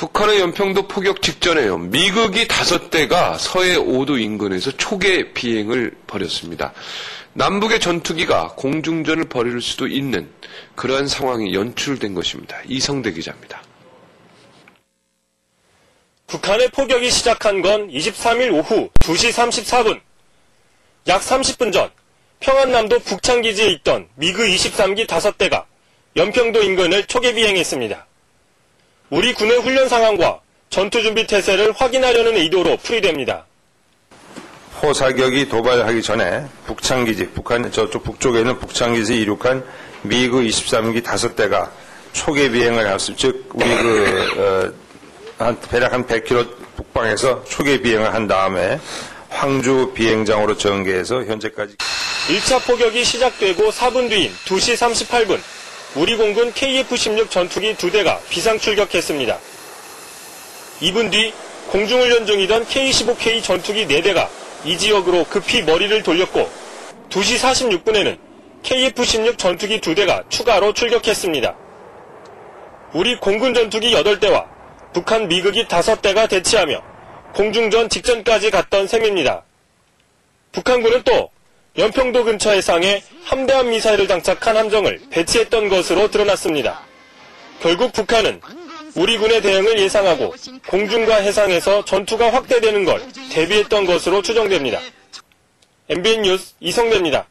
북한의 연평도 포격 직전에요. 미국이 다섯 대가 서해 5도 인근에서 초계 비행을 벌였습니다. 남북의 전투기가 공중전을 벌일 수도 있는 그러한 상황이 연출된 것입니다. 이성대 기자입니다. 북한의 포격이 시작한 건 23일 오후 2시 34분. 약 30분 전 평안남도 북창기지에 있던 미그 23기 5대가 연평도 인근을 초계 비행했습니다. 우리 군의 훈련 상황과 전투 준비 태세를 확인하려는 의도로 풀이됩니다. 포 사격이 도발하기 전에 북창기지, 북한 저쪽 북쪽에 있는 북창기지 이륙한 미그 23기 다섯 대가 초계 비행을 했습니다. 즉 우리 그 어, 한, 대략 한 100km 북방에서 초계 비행을 한 다음에 황주 비행장으로 전개해서 현재까지 1차 포격이 시작되고 4분 뒤인 2시 38분 우리 공군 KF-16 전투기 2대가 비상 출격했습니다. 2분 뒤 공중훈련 중이던 K-15K 전투기 4대가 이 지역으로 급히 머리를 돌렸고 2시 46분에는 KF-16 전투기 2대가 추가로 출격했습니다. 우리 공군 전투기 8대와 북한 미국이 5대가 대치하며 공중전 직전까지 갔던 셈입니다. 북한군은 또 연평도 근처 해상에 함대함 미사일을 장착한 함정을 배치했던 것으로 드러났습니다. 결국 북한은 우리 군의 대응을 예상하고 공중과 해상에서 전투가 확대되는 걸 대비했던 것으로 추정됩니다. MBN 뉴스 이성대입니다.